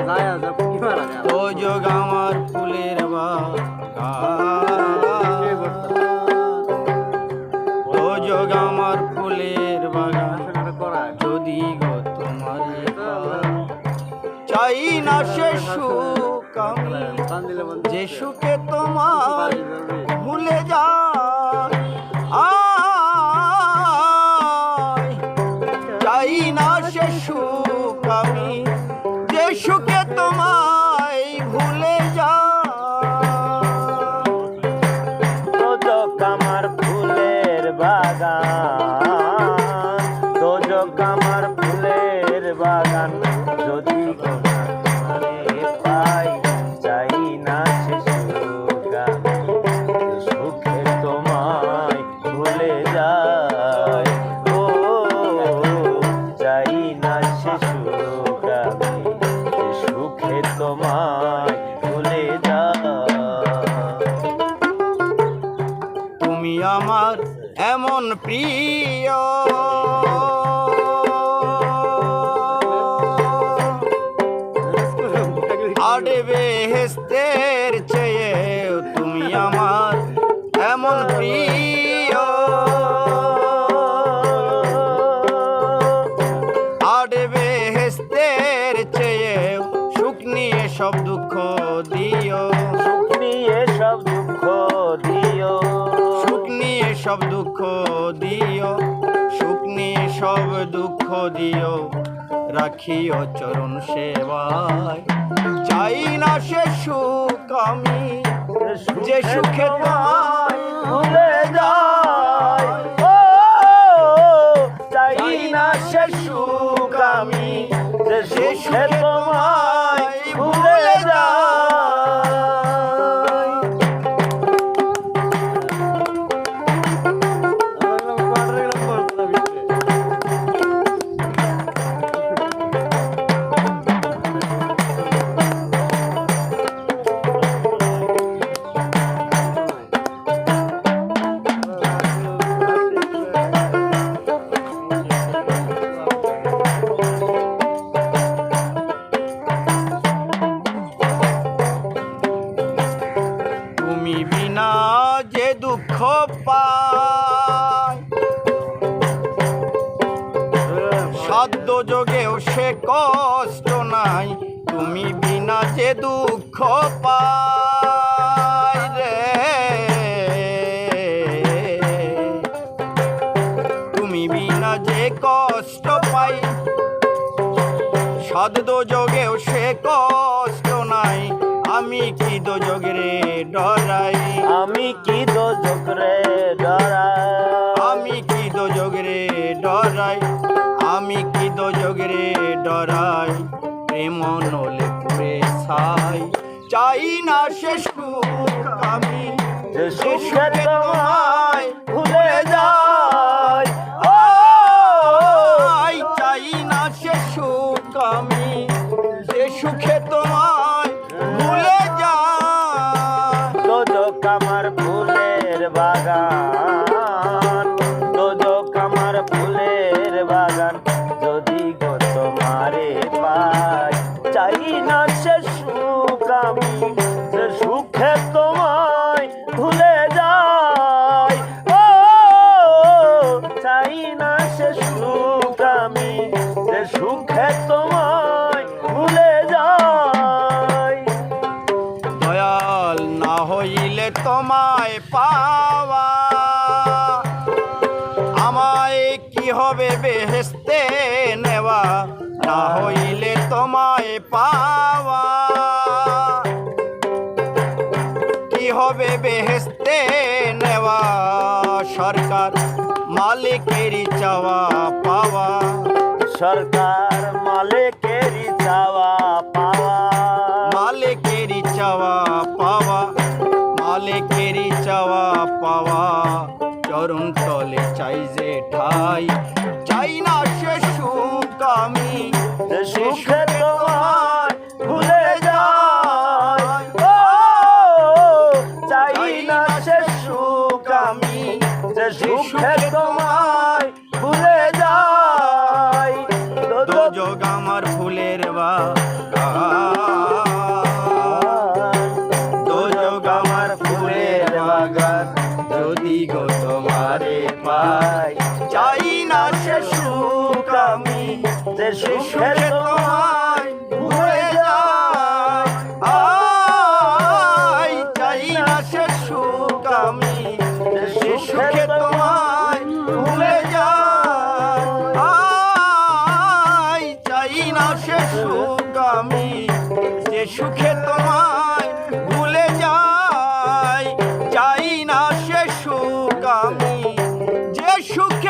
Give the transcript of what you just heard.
যায় আছে কি মারা যায় ও যোগ আমার ফুলের ও যোগ আমার ফুলের বাগান। যদি গো তোমার চাই না সে সুখ আমি যে সুখে তোমার বাগান, যদি পাই চাই না সে সুখ তোমায় ভুলে যায়, ও চাই না সে সুখে তোমায় ভুলে যায়। তুমি আমার এমন প্রিয়। আডে বেহেস্তের চেয়েও তুমি আমার এমন প্রিয়। আডে বেহেস্তের চেয়েও সুখ নিয়ে সব দুঃখ দিও। সুখ নিয়ে সব দুঃখ দিও। সুখ নিয়ে সব দুঃখ দিও। সুখ নিয়ে সব দুঃখ দিও। রাখিও চরণ সেবায়। চাই না সে সুখ আমি, যে সুখে ভুলে যায় ও চাই না সে সুখ আমি, যে সুখে তোমায় দুঃখ পায় সাধ্য যোগেও সে কষ্ট নাই, তুমি বিনা যে দুঃখ পায় রে। তুমি বিনা যে কষ্ট পাই সাধ্য যোগেও সে কষ্ট নাই আমি কি দোযোগরে ডরাই? আমি কি দোজক রে ডরাই? আমি কি দোযোগরে ডরাই? আমি কি দোযোগরে ডরাই? প্রেম নলে পুরে ছাই। চাই না শেষ আমি যে সুখে তোমায় ভুলে যায় হইলে তোমায় পাওয়া। আমায় কি হবে বেহেস্তে নেওয়া? না হইলে তোমায় পাওয়া। কি হবে বেহেস্তে নেওয়া? সরকার মালিকেরই চাওয়া পাওয়া। সরকার মালিকেরই চাওয়া পাওয়া। মালিকেরই চাওয়া পাওয়া চাওয়া পাওয়া। চরণ তলে চাই যে ঠাই। চাই না সে সুখ আমি সুখে যদি গো তোমারে পাই, চাই না সে সুখ আমি, যে সুখের আই সুখে তো আই সুখে সুখ